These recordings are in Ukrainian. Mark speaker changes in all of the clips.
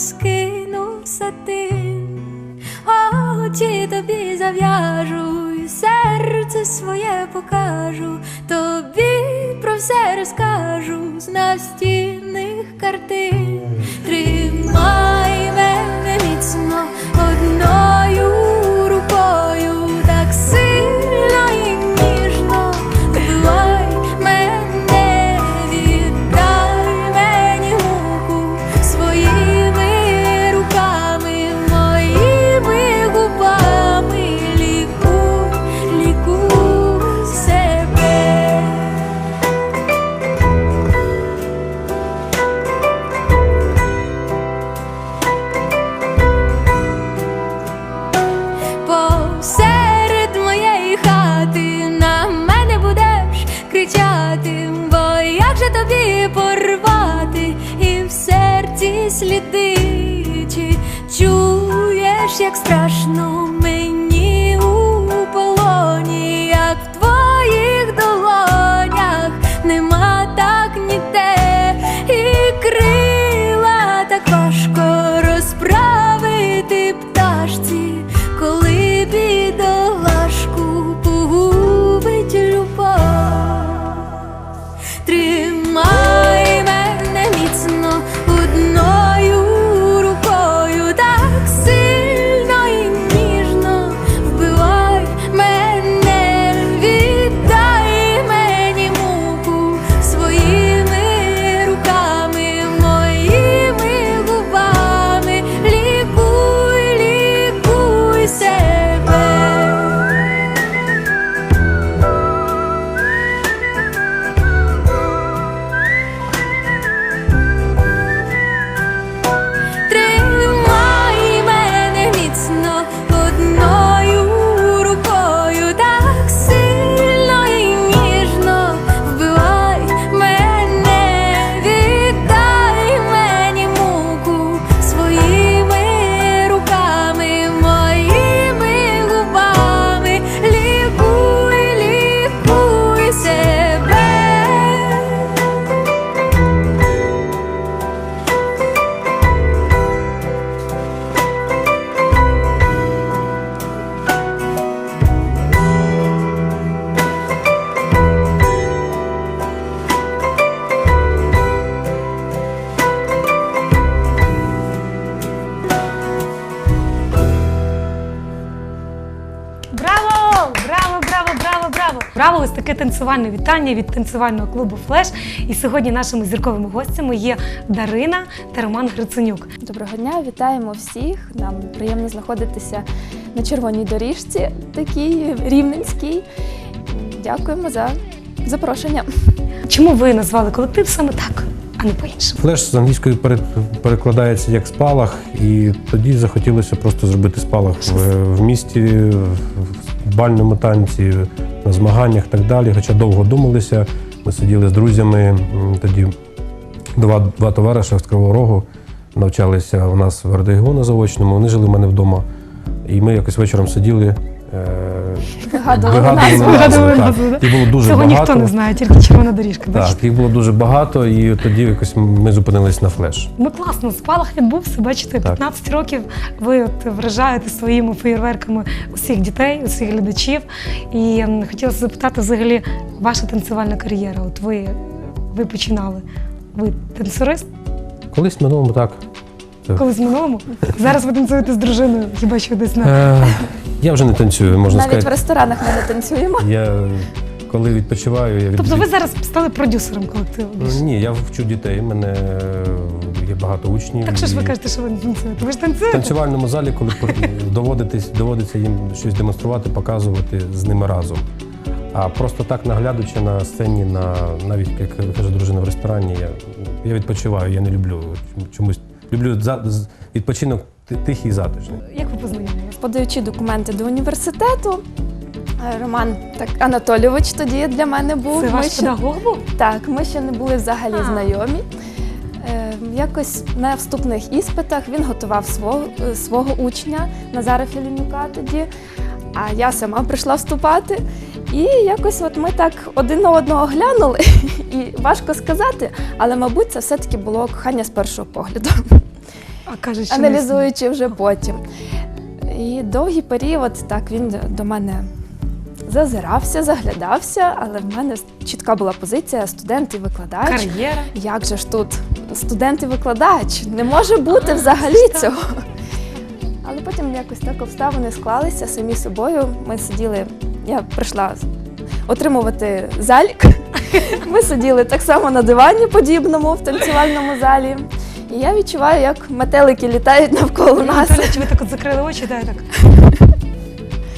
Speaker 1: розкинув сатин. Очі тобі зав'яжу, і серце своє покажу, тобі про все розкажу з настінних картин.
Speaker 2: Танцювальне вітання від танцювального клубу Флеш. І сьогодні нашими зірковими гостями є Дарина та Роман Гриценюк.
Speaker 3: Доброго дня, вітаємо всіх. Нам приємно знаходитися на червоній доріжці, такій рівненській. Дякуємо за запрошення.
Speaker 2: Чому ви назвали колектив саме так, а не по-іншому?
Speaker 4: Флеш з англійської пере- перекладається як спалах, і тоді захотілося просто зробити спалах в, в місті, в бальному танці, на змаганнях і так далі. Хоча довго думалися. Ми сиділи з друзями. Тоді два, два товариша з Кривого Рогу навчалися у нас в РДГУ на заочному. Вони жили в мене вдома. І ми якось вечором сиділи.
Speaker 3: Вигадували назву.
Speaker 2: Вигадували
Speaker 4: так.
Speaker 2: назву, да?
Speaker 4: Їх було дуже
Speaker 2: Цього
Speaker 4: багато.
Speaker 2: ніхто не знає, тільки червона доріжка. Бачите?
Speaker 4: Так, їх було дуже багато, і тоді якось ми зупинились на флеш.
Speaker 2: Ну класно, спалах відбувся. Бачите,
Speaker 4: Так.
Speaker 2: 15 років ви от вражаєте своїми феєрверками усіх дітей, усіх глядачів. І м, хотілося запитати взагалі ваша танцювальна кар'єра. От ви, ви починали. Ви танцюрист
Speaker 4: Колись в минулому так.
Speaker 2: колись в минулому? Зараз ви танцюєте з дружиною, хіба що десь на
Speaker 4: Е, я вже не танцюю, можна
Speaker 3: Навіть в ресторанах ми не танцюємо.
Speaker 4: Я коли відпочиваю, я від...
Speaker 2: тобто ви зараз стали продюсером колективу. більше?
Speaker 4: Ні, я вчу дітей. У мене е, є багато учнів.
Speaker 2: Так що ж ви
Speaker 4: і
Speaker 2: кажете, що ви не танцюєте? Ви ж
Speaker 4: В
Speaker 2: танцюєте?
Speaker 4: танцювальному залі, коли доводитись, доводиться їм щось демонструвати, показувати з ними разом. А просто так наглядачи на сцені, на навіть як каже дружина в ресторані, я, я відпочиваю, я не люблю чомусь. Люблю за, з- відпочинок ти- тихий і затишний.
Speaker 2: Як ви познайомилися?
Speaker 3: Подаючи документи до університету, е, Роман так Анатолійович тоді для мене був.
Speaker 2: Це
Speaker 3: Ми
Speaker 2: ваш
Speaker 3: ще-
Speaker 2: педагог був?
Speaker 3: Так, ми ще не були взагалі
Speaker 2: А.
Speaker 3: знайомі. Е, Якось на вступних іспитах він готував свого, е, свого учня Назара Філімюка тоді. а я сама прийшла вступати. І якось от ми так один на одного глянули, і важко сказати, але, мабуть, це все-таки було кохання з першого погляду,
Speaker 2: А каже, що не
Speaker 3: аналізуючи вже потім. І довгий період так він до мене зазирався, заглядався, але в мене чітка була позиція студент і викладач.
Speaker 2: кар'єра.
Speaker 3: Як же ж тут студент і викладач? Не може бути взагалі цього. Але потім якось так обставини склалися самі собою. Ми сиділи, я прийшла отримувати залік. Ми сиділи так само на дивані подібному в танцювальному залі. І я відчуваю, як метелики літають навколо нас.
Speaker 2: Чи ви так от закрили очі, да, і так.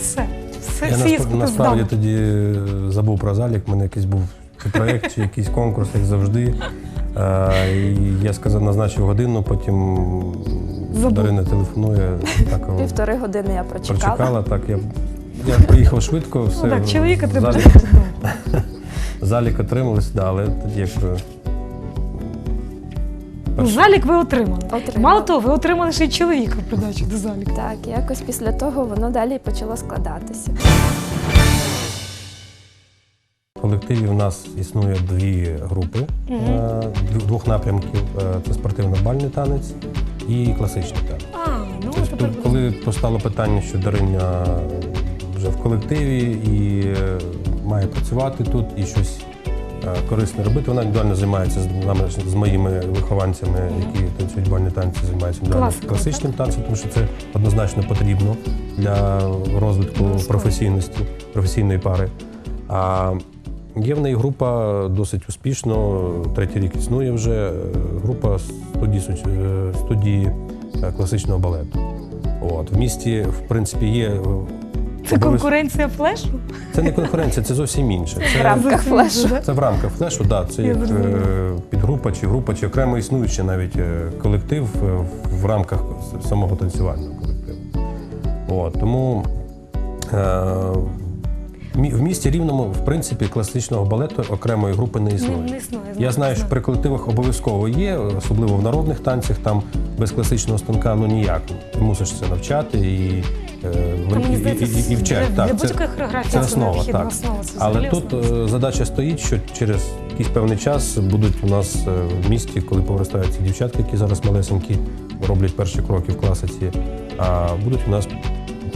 Speaker 2: Все. Все,
Speaker 4: Я
Speaker 2: всі
Speaker 4: насп-
Speaker 2: іспити
Speaker 4: насправді
Speaker 2: здав.
Speaker 4: тоді е, забув про залік, в мене якийсь був чи проєкт, чи якийсь конкурс, як завжди. Е, І я сказав, назначив годину, потім
Speaker 2: Забув.
Speaker 4: Дарина телефонує. Так,
Speaker 3: Півтори години я прочекала.
Speaker 4: прочекала, так. Я, я приїхав швидко, все.
Speaker 2: Ну, так, чоловіка треба
Speaker 4: залік, залік отрималось, да, але тоді якби.
Speaker 2: Ну, залік ви отримали.
Speaker 3: Отримала.
Speaker 2: Мало того, ви отримали ще й чоловіка в придачу до заліку.
Speaker 3: Так, якось після того воно далі почало складатися.
Speaker 4: В колективі в нас існує дві групи е, двох- двох напрямків: Е, це спортивно-бальний танець і класичний танець.
Speaker 2: А, ну
Speaker 4: Тобто,
Speaker 2: тепер
Speaker 4: коли постало питання, що Дариня вже в колективі і е, має працювати тут і щось е, корисне робити, вона індивідуально займається з нами з моїми вихованцями, які танцюють бальні танці, займаються індивідуально класичним танцем, тому що це однозначно потрібно для розвитку професійності, професійної пари. А є в неї група досить успішно, третій рік існує вже. е, Група студії, е, студії класичного балету. От, в місті, в принципі, є.
Speaker 2: Це конкуренція флешу?
Speaker 4: Це не конкуренція, це зовсім інше.
Speaker 3: В рамках флешу.
Speaker 4: це в рамках флешу, да, це як е, підгрупа чи група, чи окремо існуючий навіть е, колектив е, в рамках самого танцювального колективу. От, тому е, в місті рівному, в принципі, класичного балету окремої групи не існує.
Speaker 2: Не, не існує.
Speaker 4: Я знаю, що при колективах обов'язково є, особливо в народних танцях, там без класичного станка ну ніяк. Ти мусиш це навчати і, е, і, і, і, і вчать.
Speaker 2: для, для
Speaker 4: Так,
Speaker 2: хореографії
Speaker 4: це
Speaker 2: це,
Speaker 4: основа, так.
Speaker 2: основа. Це
Speaker 4: але тут
Speaker 2: основа.
Speaker 4: е, задача стоїть, що через якийсь певний час будуть у нас е, в місті, коли повертаються дівчатки, які зараз малесенькі, роблять перші кроки в класиці, а будуть у нас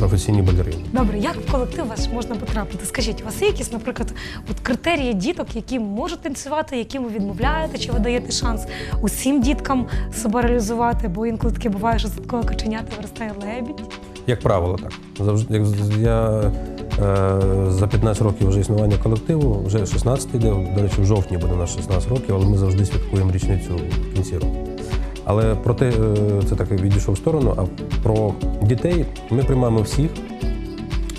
Speaker 4: професійні балерини.
Speaker 2: Добре, як в колектив ваш можна потрапити? Скажіть, у вас є якісь, наприклад, от критерії діток, які можуть танцювати, яким ви відмовляєте, чи ви даєте шанс усім діткам себе реалізувати? Бо інколи таке буває, що з такого каченята виростає лебідь.
Speaker 4: Як правило, так. Завжди, як я е, за 15 років вже існування колективу, вже 16 йде, до речі, в жовтні буде наш 16 років, але ми завжди святкуємо річницю в кінці року. Але про те, е, це так відійшов в сторону, а про дітей ми приймаємо всіх,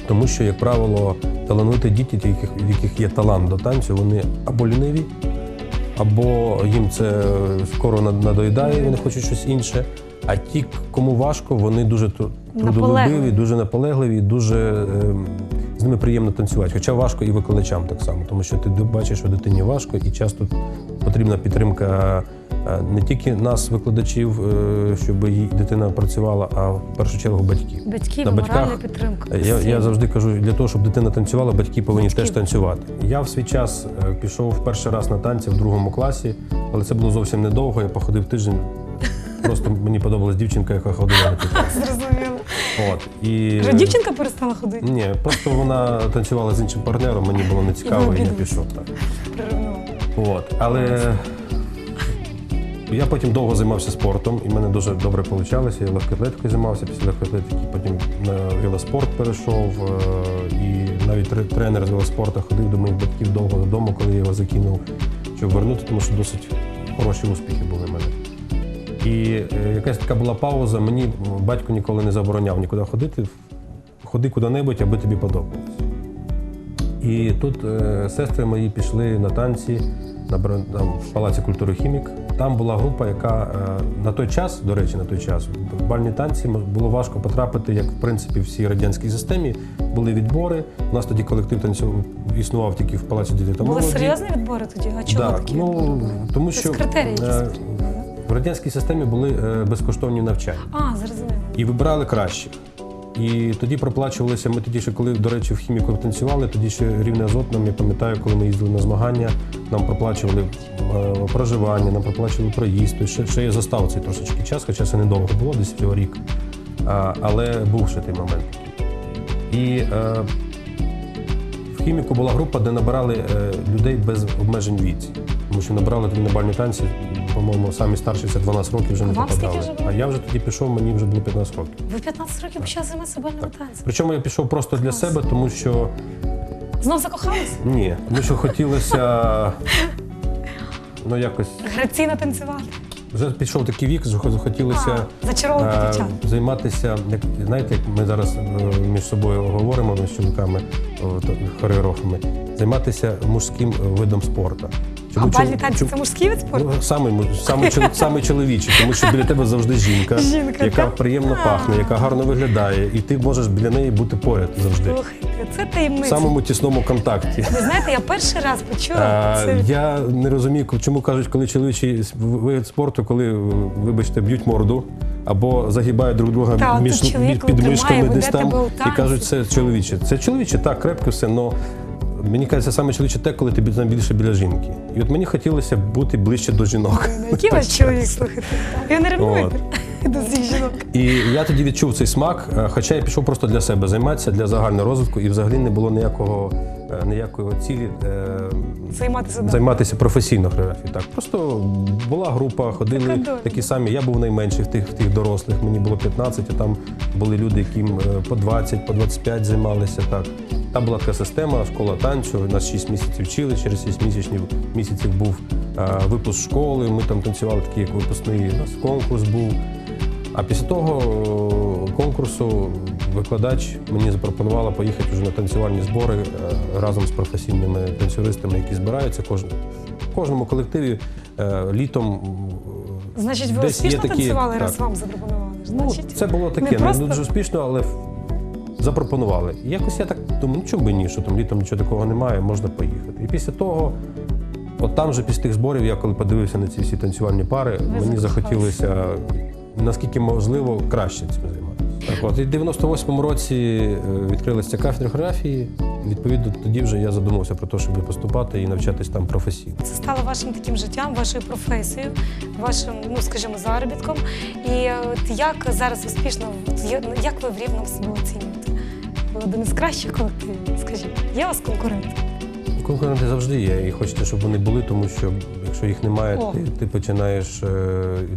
Speaker 4: тому що, як правило, талановиті діти, ті, яких- в яких є талант до танцю, вони або ліниві, або їм це скоро над- надоїдає, вони хочуть щось інше. А ті, кому важко, вони дуже тру- трудолюбиві, дуже наполегливі, дуже ем, з ними приємно танцювати. Хоча важко і викладачам так само, тому що ти бачиш, що дитині важко, і часто потрібна підтримка не тільки нас, викладачів, е, щоб її дитина працювала, а в першу чергу батьків.
Speaker 2: Батьків,
Speaker 4: На батьках-
Speaker 2: моральна підтримка.
Speaker 4: Я, я завжди кажу, для того, щоб дитина танцювала, батьки повинні
Speaker 2: Батьків.
Speaker 4: теж танцювати. Я в свій час е, пішов перший раз на танці в другому класі, але це було зовсім недовго. Я походив тиждень. Просто мені подобалась дівчинка, яка ходила на танці.
Speaker 2: Зрозуміло.
Speaker 4: От. І...
Speaker 2: Вже дівчинка перестала ходити?
Speaker 4: Ні, просто вона танцювала з іншим партнером, мені було не цікаво, і я пішов. Так. От. Але я потім довго займався спортом, і в мене дуже добре вийшло. Я легкоатлетикою займався, після легкоатлетики потім на велоспорт перейшов. е, І навіть тренер з велоспорту ходив до моїх батьків довго додому, коли я його закинув, щоб вернути, тому що досить хороші успіхи були в мене. І е, якась така була пауза. Мені батько ніколи не забороняв нікуди ходити. Ходи куди-небудь, аби тобі подобалось. І тут е, сестри мої пішли на танці на там, в Палаці культури Хімік. Там була група, яка е, на той час, до речі, на той час, в бальні танці було важко потрапити, як в принципі в всій радянській системі. Були відбори. У нас тоді колектив танцю існував тільки в Палаці дітей та
Speaker 2: Були серйозні відбори тоді? А чого
Speaker 4: Да,
Speaker 2: такі?
Speaker 4: ну, тому що
Speaker 2: критерії
Speaker 4: е, в радянській системі були е, безкоштовні навчання
Speaker 2: А, зрозуміло.
Speaker 4: і вибирали кращих. І тоді проплачувалися. Ми тоді ще, коли, до речі, в хіміку танцювали, тоді ще рівне азотним. я пам'ятаю, коли ми їздили на змагання, нам проплачували е, проживання, нам проплачували проїзд. Тобто ще, ще я застав цей трошечки час, хоча це недовго було, десь всього рік. А, але був ще той момент. І е, в хіміку була група, де набирали е, людей без обмежень віці. Тому що набирали тренувальні танці, по-моєму, самі старші це 12 років вже не
Speaker 2: вам скільки
Speaker 4: попадали.
Speaker 2: вже було?
Speaker 4: А я вже тоді пішов, мені вже було 15 років.
Speaker 2: Ви 15 років почали займатися бальними танцями.
Speaker 4: Причому я пішов просто для себе, тому що
Speaker 2: Знов закохалися?
Speaker 4: ні, тому що хотілося ну якось
Speaker 2: Граційно танцювати.
Speaker 4: вже пішов такий вік, що хотілося
Speaker 2: А, зачаровувати
Speaker 4: е,
Speaker 2: дівчат.
Speaker 4: займатися, як знаєте, як ми зараз е, між собою говоримо з чоловіками, то- хореографами, займатися мужським е, видом спорту.
Speaker 2: А бальні танці це мужський вид спорту?
Speaker 4: Ну, саме, саме, чол- саме чоловічий, тому що біля тебе завжди жінка,
Speaker 2: Жінка,
Speaker 4: яка
Speaker 2: так?
Speaker 4: приємно пахне, яка гарно виглядає, і ти можеш біля неї бути поряд завжди.
Speaker 2: Слухайте, це
Speaker 4: В
Speaker 2: таємниця.
Speaker 4: самому тісному контакті.
Speaker 2: Ви знаєте, я перший раз почула
Speaker 4: А,
Speaker 2: це.
Speaker 4: я не розумію, чому кажуть, коли чоловічий вид спорту, коли, вибачте, б'ють морду або загибають друг друга
Speaker 2: Та,
Speaker 4: між, між підмишками десь там і кажуть, це чоловіче. Це чоловіче, так, крепко все, але мені кажеться, саме чоловіче те, коли ти бі- більше біля жінки. І от мені хотілося бути ближче до жінок.
Speaker 2: Який ваш чоловік, слухайте? Ви не ревнуєте
Speaker 4: От.
Speaker 2: до всіх жінок.
Speaker 4: І я тоді відчув цей смак, е, хоча я пішов просто для себе займатися, для загального розвитку, і взагалі не було ніякого, е, ніякої цілі е,
Speaker 2: Займатися
Speaker 4: займатися професійно хореографією. Так, просто була група, ходили
Speaker 2: Так,
Speaker 4: такі самі. Я був найменший в тих, в тих дорослих, мені було 15, а там були люди, яким по 20, по 25 займалися. Так. Там була така система, школа танцю. Нас 6 місяців вчили, через 6 місяців, місяців був е, випуск школи. Ми там танцювали такий, як випускний у нас конкурс був. А після того е, конкурсу викладач мені запропонувала поїхати вже на танцювальні збори е, разом з професійними танцюристами, які збираються в кожному колективі літом.
Speaker 2: Значить, ви
Speaker 4: десь є
Speaker 2: успішно
Speaker 4: такі-
Speaker 2: танцювали,
Speaker 4: так.
Speaker 2: раз вам запропонували.
Speaker 4: Ну, це було таке,
Speaker 2: не
Speaker 4: не, дуже успішно, але запропонували. І якось я так думаю, ну чому би ні, що там літом нічого такого немає, можна поїхати. І після того, от там же після тих зборів, я коли подивився на ці всі танцювальні пари, мені захотілося наскільки можливо краще цим займатися. Так, от і в 98-му році е, відкрилася кафедра хореографії. Відповідно, тоді вже я задумався про те, щоб поступати і навчатись там професійно.
Speaker 2: Це стало вашим таким життям, вашою професією, вашим, ну скажімо, заробітком. І е, от як зараз успішно, як ви в рівному себе оцінюєте? Один із кращих колективів, скажіть, є у вас конкуренти?
Speaker 4: Конкуренти завжди є, і хочеться, щоб вони були, тому що якщо їх немає,
Speaker 2: О.
Speaker 4: ти, ти починаєш е,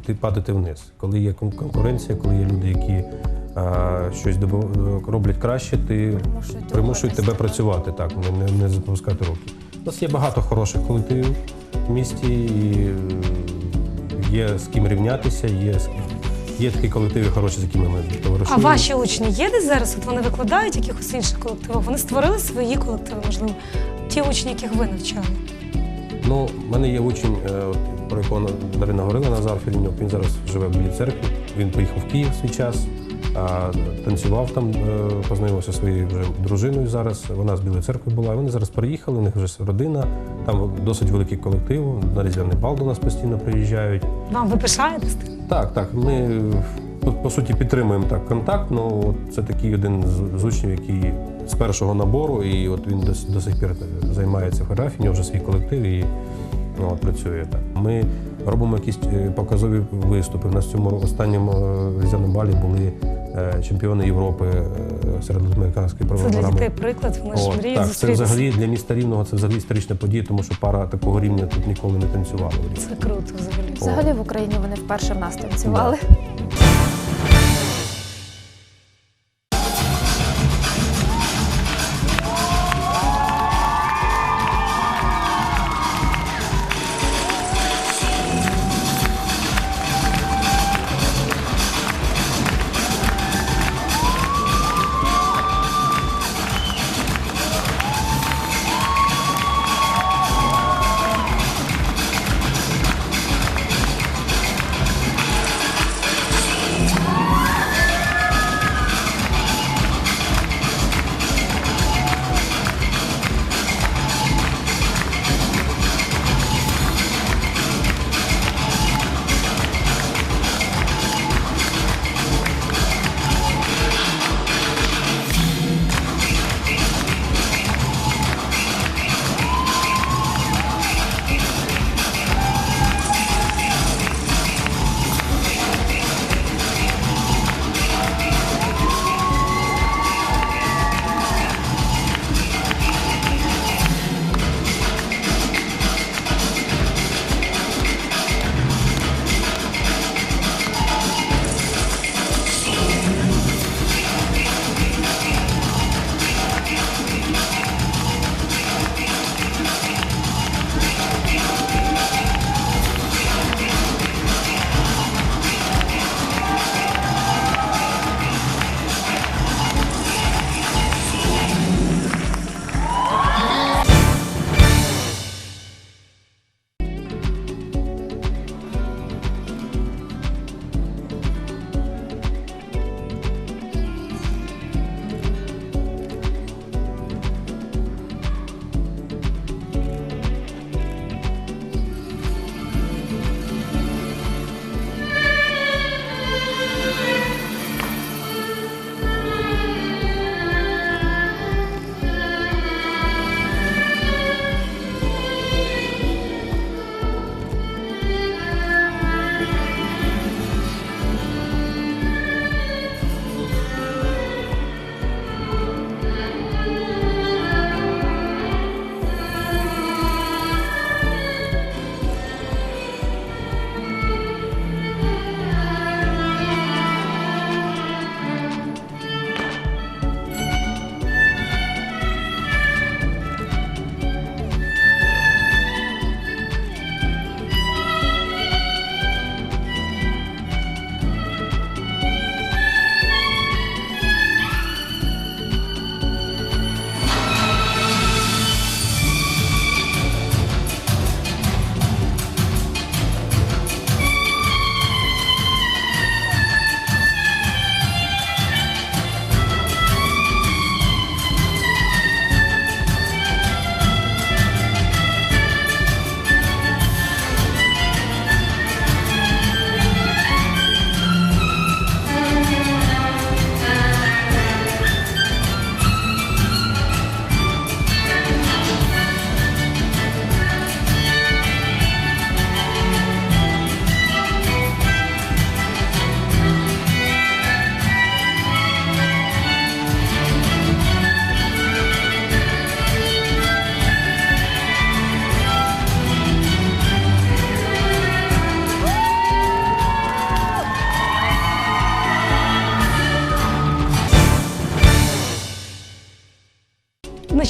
Speaker 4: ти падати вниз. Коли є конкуренція, коли є люди, які е, щось роблять краще, ти
Speaker 3: Примушують
Speaker 4: примушують тебе працювати, так, не, не, не запускати руки. У нас є багато хороших колективів в місті, і е, є з ким рівнятися, є, з- є такі колективи хороші, з якими ми
Speaker 2: А ваші учні є десь зараз? От вони викладають якихось інших колективах? Вони створили свої колективи, можливо, ті учні, яких ви навчали.
Speaker 4: Ну, в мене є учень, е, про якого Дарина говорила Назар Філіньов, він зараз живе в Білій церкві. Він поїхав в Київ в свій час, танцював там, е, познайомився зі своєю вже дружиною зараз. Вона з Білої церкви була. Вони зараз приїхали, у них вже родина, там досить великий колектив. На різдвяний бал до нас постійно приїжджають.
Speaker 2: Вам ви пишаєтесь?
Speaker 4: Так, так. Ми по, суті підтримуємо так контакт. Ну це такий один з, учнів, який з першого набору, і от він до, до сих пір займається фотографією, вже свій колектив і ну, от, працює так. Ми робимо якісь е, показові виступи. У нас в цьому останньому е, різдвяному балі були е, чемпіони Європи серед американської
Speaker 2: Це для дітей приклад, вони ж мріють
Speaker 4: так, це взагалі для міста рівного це взагалі історична подія, тому що пара такого рівня тут ніколи не танцювала.
Speaker 2: Це круто взагалі.
Speaker 3: Взагалі в Україні вони вперше в нас танцювали.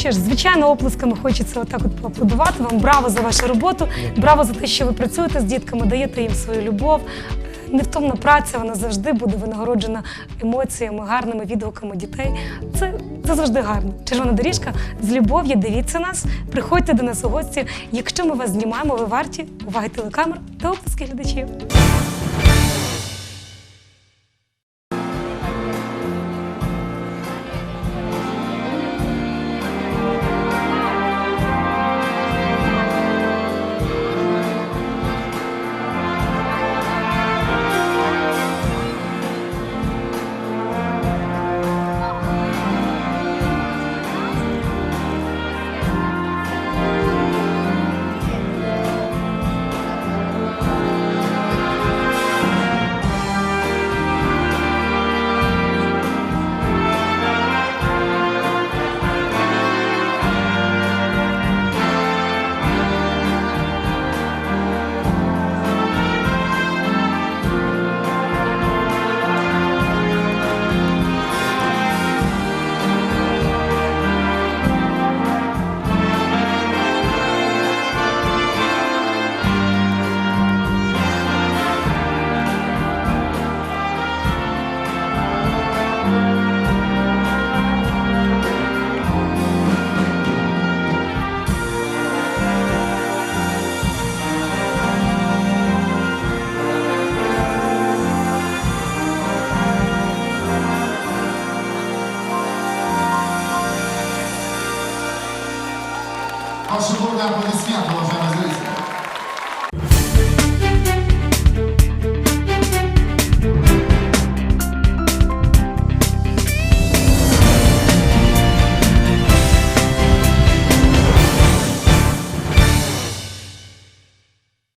Speaker 2: Що ж, звичайно, оплесками хочеться отак от поаплодувати вам. Браво за вашу роботу, браво за те, що ви працюєте з дітками, даєте їм свою любов. Невтомна праця, вона завжди буде винагороджена емоціями, гарними відгуками дітей. Це, це завжди гарно. Червона доріжка з любов'ю. Дивіться нас, приходьте до нас у гості. Якщо ми вас знімаємо, ви варті уваги телекамер та оплески глядачів.